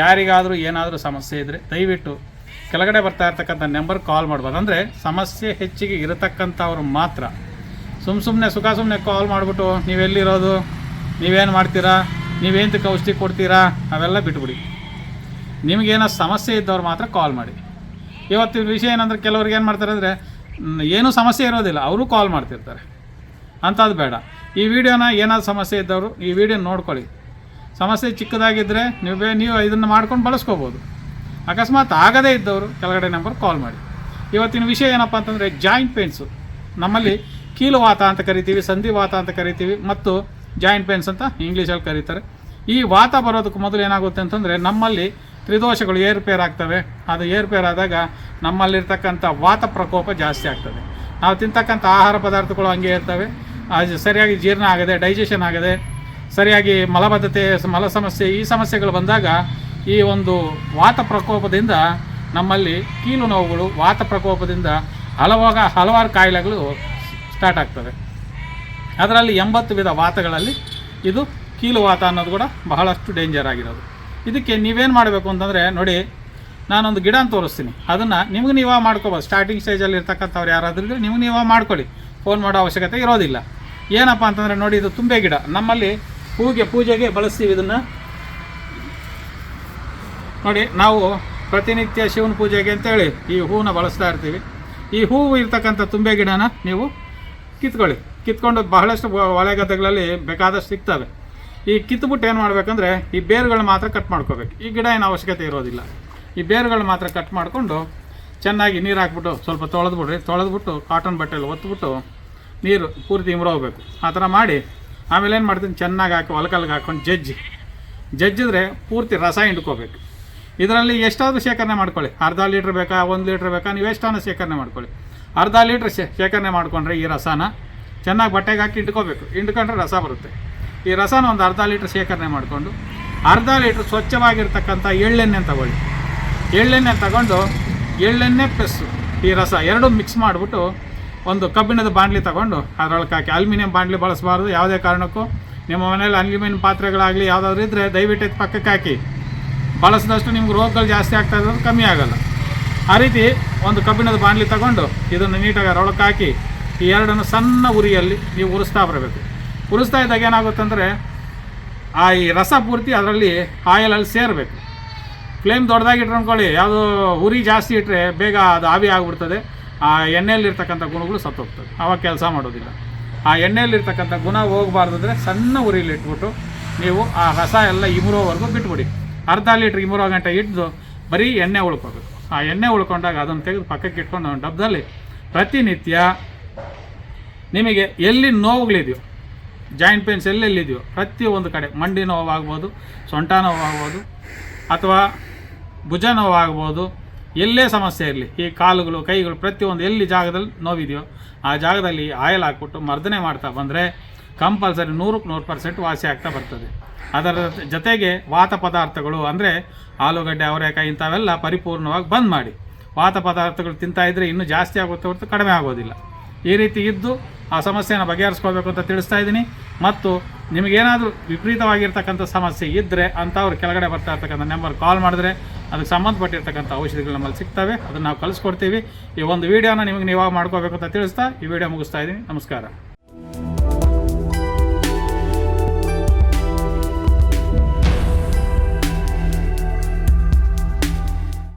ಯಾರಿಗಾದರೂ ಏನಾದರೂ ಸಮಸ್ಯೆ ಇದ್ದರೆ ದಯವಿಟ್ಟು ಕೆಳಗಡೆ ಬರ್ತಾ ಇರ್ತಕ್ಕಂಥ ನಂಬರ್ ಕಾಲ್ ಮಾಡ್ಬೋದು. ಅಂದರೆ ಸಮಸ್ಯೆ ಹೆಚ್ಚಿಗೆ ಇರತಕ್ಕಂಥವ್ರು ಮಾತ್ರ. ಸುಮ್ಮ ಸುಮ್ಮನೆ ಸುಖ ಸುಮ್ಮನೆ ಕಾಲ್ ಮಾಡಿಬಿಟ್ಟು ನೀವೆಲ್ಲಿರೋದು? ನೀವೇನು ಮಾಡ್ತೀರಾ? ನೀವೇಂತಕ್ಕೆ ಔಷಧಿ ಕೊಡ್ತೀರಾ? ಅವೆಲ್ಲ ಬಿಟ್ಬಿಡಿ. ನಿಮಗೇನೋ ಸಮಸ್ಯೆ ಇದ್ದವ್ರು ಮಾತ್ರ ಕಾಲ್ ಮಾಡಿ. ಇವತ್ತಿನ ವಿಷಯ ಏನಂದ್ರೆ ಕೆಲವ್ರಿಗೆ ಏನು ಮಾಡ್ತಾರೆ ಅಂದರೆ ಏನೂ ಸಮಸ್ಯೆ ಇರೋದಿಲ್ಲ, ಅವರು ಕಾಲ್ ಮಾಡ್ತಿರ್ತಾರೆ. ಅಂಥದ್ದು ಬೇಡ. ಈ ವಿಡಿಯೋನ ಏನಾದ್ರು ಸಮಸ್ಯೆ ಇದ್ದವರು ಈ ವಿಡಿಯೋ ನೋಡ್ಕೊಳ್ಳಿ. ಸಮಸ್ಯೆ ಚಿಕ್ಕದಾಗಿದ್ದರೆ ನೀವು ನೀವು ಇದನ್ನು ಮಾಡ್ಕೊಂಡು ಬಳಸ್ಕೋಬೋದು. ಅಕಸ್ಮಾತ್ ಆಗದೇ ಇದ್ದವರು ಕೆಳಗಡೆ ನಂಬರ್ ಕಾಲ್ ಮಾಡಿ. ಇವತ್ತಿನ ವಿಷಯ ಏನಪ್ಪ ಅಂತಂದರೆ ಜಾಯಿಂಟ್ ಪೇನ್ಸು ನಮ್ಮಲ್ಲಿ ಕೀಲುವಾತ ಅಂತ ಕರಿತೀವಿ ಸಂಧಿವಾತ ಅಂತ ಕರಿತೀವಿ ಮತ್ತು ಜಾಯಿಂಟ್ ಪೇನ್ಸ್ ಅಂತ ಇಂಗ್ಲೀಷಲ್ಲಿ ಕರೀತಾರೆ. ಈ ವಾತ ಬರೋದಕ್ಕೆ ಮೊದಲು ಏನಾಗುತ್ತೆ ಅಂತಂದರೆ ನಮ್ಮಲ್ಲಿ ತ್ರಿದೋಷಗಳು ಏರುಪೇರಾಗ್ತವೆ ಅದು ಏರುಪೇರಾದಾಗ ನಮ್ಮಲ್ಲಿರ್ತಕ್ಕಂಥ ವಾತ ಪ್ರಕೋಪ ಜಾಸ್ತಿ ಆಗ್ತದೆ. ನಾವು ತಿಂತಕ್ಕಂಥ ಆಹಾರ ಪದಾರ್ಥಗಳು ಹಂಗೆ ಇರ್ತವೆ. ಅದು ಸರಿಯಾಗಿ ಜೀರ್ಣ ಆಗದೆ ಡೈಜೆಷನ್ ಆಗದೆ ಸರಿಯಾಗಿ ಮಲಬದ್ಧತೆ, ಮಲ ಸಮಸ್ಯೆ, ಈ ಸಮಸ್ಯೆಗಳು ಬಂದಾಗ ಈ ಒಂದು ವಾತ ಪ್ರಕೋಪದಿಂದ ನಮ್ಮಲ್ಲಿ ಕೀಲು ನೋವುಗಳು, ವಾತ ಪ್ರಕೋಪದಿಂದ ಹಲವಾಗ, ಹಲವಾರು ಕಾಯಿಲೆಗಳು ಸ್ಟಾರ್ಟ್ ಆಗ್ತವೆ. ಅದರಲ್ಲಿ ಎಂಬತ್ತು ವಿಧ ವಾತಗಳಲ್ಲಿ ಇದು ಕೀಲು ವಾತ ಅನ್ನೋದು ಕೂಡ ಬಹಳಷ್ಟು ಡೇಂಜರ್ ಆಗಿರೋದು. ಇದಕ್ಕೆ ನೀವೇನು ಮಾಡಬೇಕು ಅಂತಂದರೆ, ನೋಡಿ, ನಾನೊಂದು ಗಿಡ ತೋರಿಸ್ತೀನಿ. ಅದನ್ನು ನಿಮಗೆ ನೀವೇ ಮಾಡ್ಕೋಬೋದು. ಸ್ಟಾರ್ಟಿಂಗ್ ಸ್ಟೇಜಲ್ಲಿ ಇರ್ತಕ್ಕಂಥವ್ರು ಯಾರಾದರೂ ಇದ್ದರೆ ನಿಮ್ಗೆ ನೀವೇ ಮಾಡ್ಕೊಳ್ಳಿ. ಫೋನ್ ಮಾಡೋ ಅವಶ್ಯಕತೆ ಇರೋದಿಲ್ಲ. ಏನಪ್ಪ ಅಂತಂದರೆ, ನೋಡಿ, ಇದು ತುಂಬೆ ಗಿಡ. ನಮ್ಮಲ್ಲಿ ಹೂಗೆ ಪೂಜೆಗೆ ಬಳಸ್ತೀವಿ ಇದನ್ನು. ನೋಡಿ, ನಾವು ಪ್ರತಿನಿತ್ಯ ಶಿವನ ಪೂಜೆಗೆ ಅಂತೇಳಿ ಈ ಹೂವನ್ನ ಬಳಸ್ತಾ ಇರ್ತೀವಿ. ಈ ಹೂವು ಇರ್ತಕ್ಕಂಥ ತುಂಬೆ ಗಿಡನ ನೀವು ಕಿತ್ಕೊಳ್ಳಿ. ಕಿತ್ಕೊಂಡು ಬಹಳಷ್ಟು ಒಳೆ ಗದ್ದೆಗಳಲ್ಲಿ ಬೇಕಾದಷ್ಟು ಸಿಗ್ತವೆ. ಈ ಕಿತ್ಬಿಟ್ಟು ಏನು ಮಾಡಬೇಕಂದ್ರೆ, ಈ ಬೇರುಗಳನ್ನ ಮಾತ್ರ ಕಟ್ ಮಾಡ್ಕೋಬೇಕು. ಈ ಗಿಡ ಏನು ಅವಶ್ಯಕತೆ ಇರೋದಿಲ್ಲ. ಈ ಬೇರುಗಳು ಮಾತ್ರ ಕಟ್ ಮಾಡಿಕೊಂಡು ಚೆನ್ನಾಗಿ ನೀರು ಹಾಕ್ಬಿಟ್ಟು, ಸ್ವಲ್ಪ ತೊಳೆದ್ಬಿಡ್ರಿ. ತೊಳೆದ್ಬಿಟ್ಟು ಕಾಟನ್ ಬಟ್ಟೆಯಲ್ಲಿ ಒತ್ಬಿಟ್ಟು ನೀರು ಪೂರ್ತಿ ಇಮ್ರೋಗ್ಬೇಕು. ಆ ಥರ ಮಾಡಿ ಆಮೇಲೆ ಏನು ಮಾಡ್ತೀನಿ? ಚೆನ್ನಾಗಿ ಹಾಕಿ ಒಲಕಲ್ಗೆ ಹಾಕೊಂಡು ಜಜ್ಜಿ. ಜಜ್ಜಿದ್ರೆ ಪೂರ್ತಿ ರಸ ಹಿಂಡ್ಕೋಬೇಕು. ಇದರಲ್ಲಿ ಎಷ್ಟಾದರೂ ಶೇಖರಣೆ ಮಾಡ್ಕೊಳ್ಳಿ. ಅರ್ಧ ಲೀಟ್ರ್ ಬೇಕಾ, ಒಂದು ಲೀಟ್ರ್ ಬೇಕಾ, ನೀವು ಎಷ್ಟಾನ ಶೇಖರಣೆ ಮಾಡ್ಕೊಳ್ಳಿ. ಅರ್ಧ ಲೀಟ್ರ್ ಶೇಖರಣೆ ಮಾಡಿಕೊಂಡ್ರೆ ಈ ರಸನ ಚೆನ್ನಾಗಿ ಬಟ್ಟೆಗೆ ಹಾಕಿ ಇಟ್ಕೋಬೇಕು ಇಟ್ಕೊಂಡ್ರೆ ರಸ ಬರುತ್ತೆ. ಈ ರಸನ ಒಂದು ಅರ್ಧ ಲೀಟ್ರ್ ಶೇಖರಣೆ ಮಾಡಿಕೊಂಡು, ಅರ್ಧ ಲೀಟ್ರ್ ಸ್ವಚ್ಛವಾಗಿರ್ತಕ್ಕಂಥ ಎಳ್ಳೆಣ್ಣೆ ತಗೊಳ್ಳಿ. ಎಳ್ಳೆಣ್ಣೆ ತಗೊಂಡು ಎಳ್ಳೆಣ್ಣೆ ಪ್ಲಸ್ ಈ ರಸ ಎರಡು ಮಿಕ್ಸ್ ಮಾಡಿಬಿಟ್ಟು ಒಂದು ಕಬ್ಬಿಣದ ಬಾಣಲಿ ತಗೊಂಡು ಅದರೊಳಗೆ ಹಾಕಿ. ಅಲ್ಯೂಮಿನಿಯಂ ಬಾಂಡ್ಲಿ ಬಳಸಬಾರ್ದು. ಯಾವುದೇ ಕಾರಣಕ್ಕೂ ನಿಮ್ಮ ಮನೇಲಿ ಅಲ್ಯೂಮಿನಿಯಂ ಪಾತ್ರೆಗಳಾಗಲಿ ಯಾವುದಾದ್ರೂ ಇದ್ದರೆ ದಯವಿಟ್ಟು ಪಕ್ಕಕ್ಕೆ ಹಾಕಿ. ಬಳಸಿದಷ್ಟು ನಿಮ್ಗೆ ರೋಗಗಳು ಜಾಸ್ತಿ ಆಗ್ತಾ ಇರೋದು ಕಮ್ಮಿ ಆಗೋಲ್ಲ. ಆ ರೀತಿ ಒಂದು ಕಬ್ಬಿಣದ ಬಾಣಲಿ ತಗೊಂಡು ಇದನ್ನು ನೀಟಾಗಿ ಅದರೊಳಗೆ ಹಾಕಿ ಈ ಎರಡನ್ನು ಸಣ್ಣ ಉರಿಯಲ್ಲಿ ನೀವು ಉರಿಸ್ತಾ ಬರಬೇಕು. ಉರಿಸ್ತಾ ಇದ್ದಾಗ ಏನಾಗುತ್ತೆ ಅಂದರೆ ಆ ಈ ರಸ ಪೂರ್ತಿ ಅದರಲ್ಲಿ ಆಯಿಲಲ್ಲಿ ಸೇರಬೇಕು. ಫ್ಲೇಮ್ ದೊಡ್ಡದಾಗಿ ಇಟ್ರು ಅನ್ಕೊಳ್ಳಿ. ಯಾವುದು ಉರಿ ಜಾಸ್ತಿ ಇಟ್ಟರೆ ಬೇಗ ಅದು ಆವಿ ಆಗಿಬಿಡ್ತದೆ. ಆ ಎಣ್ಣೆಯಲ್ಲಿರ್ತಕ್ಕಂಥ ಗುಣಗಳು ಸತ್ತೋಗ್ತದೆ ಆವಾಗ ಕೆಲಸ ಮಾಡೋದಿಲ್ಲ. ಆ ಎಣ್ಣೆಯಲ್ಲಿರ್ತಕ್ಕಂಥ ಗುಣ ಹೋಗಬಾರ್ದು ಅಂದರೆ ಸಣ್ಣ ಉರಿಲಿ ಇಟ್ಬಿಟ್ಟು ನೀವು ಆ ರಸ ಎಲ್ಲ ಇಮುರೋವರೆಗೂ ಬಿಟ್ಬಿಡಿ. ಅರ್ಧ ಲೀಟ್ರ್ ಇಮುರೋ ಗಂಟೆ ಇಟ್ಟು ಬರೀ ಎಣ್ಣೆ ಉಳ್ಕೋಬೇಕು. ಆ ಎಣ್ಣೆ ಉಳ್ಕೊಂಡಾಗ ಅದನ್ನು ತೆಗೆದು ಪಕ್ಕಕ್ಕೆ ಇಟ್ಕೊಂಡು ಒಂದು ಡಬ್ಬದಲ್ಲಿ ಪ್ರತಿನಿತ್ಯ ನಿಮಗೆ ಎಲ್ಲಿ ನೋವುಗಳಿದೆಯೋ, ಜಾಯಿಂಟ್ ಪೇನ್ಸ್ ಎಲ್ಲೆಲ್ಲಿದೆಯೋ ಪ್ರತಿಯೊಂದು ಕಡೆ ಮಂಡಿ ನೋವಾಗ್ಬೋದು, ಸೊಂಟ ನೋವಾಗ್ಬೋದು ಅಥವಾ ಭುಜ ನೋವಾಗ್ಬೋದು ಎಲ್ಲೇ ಸಮಸ್ಯೆ ಇರಲಿ, ಈ ಕಾಲುಗಳು, ಕೈಗಳು ಪ್ರತಿಯೊಂದು ಎಲ್ಲಿ ಜಾಗದಲ್ಲಿ ನೋವಿದೆಯೋ ಆ ಜಾಗದಲ್ಲಿ ಆಯಿಲ್ ಹಾಕ್ಬಿಟ್ಟು ಮರ್ದನೆ ಮಾಡ್ತಾ ಬಂದರೆ ಕಂಪಲ್ಸರಿ ನೂರಕ್ಕೆ ನೂರು ಪರ್ಸೆಂಟ್ ವಾಸಿ ಆಗ್ತಾ ಬರ್ತದೆ. ಅದರ ಜೊತೆಗೆ ವಾತ ಪದಾರ್ಥಗಳು ಅಂದರೆ ಆಲೂಗಡ್ಡೆ, ಅವರೆಕಾಯಿ ಇಂಥವೆಲ್ಲ ಪರಿಪೂರ್ಣವಾಗಿ ಬಂದ್ ಮಾಡಿ. ವಾತ ಪದಾರ್ಥಗಳು ತಿಂತಾ ಇದ್ದರೆ ಇನ್ನೂ ಜಾಸ್ತಿ ಆಗುತ್ತೆ ಹೊರತು ಕಡಿಮೆ ಆಗೋದಿಲ್ಲ. ಈ ರೀತಿ ಇದ್ದು ಆ ಸಮಸ್ಯೆನ ಬಗೆಹರಿಸ್ಕೋಬೇಕು ಅಂತ ತಿಳಿಸ್ತಾ ಇದ್ದೀನಿ. ಮತ್ತು ನಿಮಗೇನಾದರೂ ವಿಪರೀತವಾಗಿರ್ತಕ್ಕಂಥ ಸಮಸ್ಯೆ ಇದ್ದರೆ ಅಂಥವ್ರು ಕೆಳಗಡೆ ಬರ್ತಾ ಇರ್ತಕ್ಕಂಥ ನಂಬರ್ ಕಾಲ್ ಮಾಡಿದ್ರೆ ಅದಕ್ಕೆ ಸಂಬಂಧಪಟ್ಟಿರ್ತಕ್ಕಂಥ ಔಷಧಿಗಳು ನಮ್ಮಲ್ಲಿ ಸಿಗ್ತವೆ, ಅದನ್ನು ನಾವು ಕಲಿಸ್ಕೊಡ್ತೀವಿ ಈ ಒಂದು ವೀಡಿಯೋನ ನಿಮಗೆ ನೀವಾಗ ಮಾಡ್ಕೋಬೇಕು ಅಂತ ತಿಳಿಸ್ತಾ ಈ ವಿಡಿಯೋ ಮುಗಿಸ್ತಾ ಇದ್ದೀನಿ. ನಮಸ್ಕಾರ.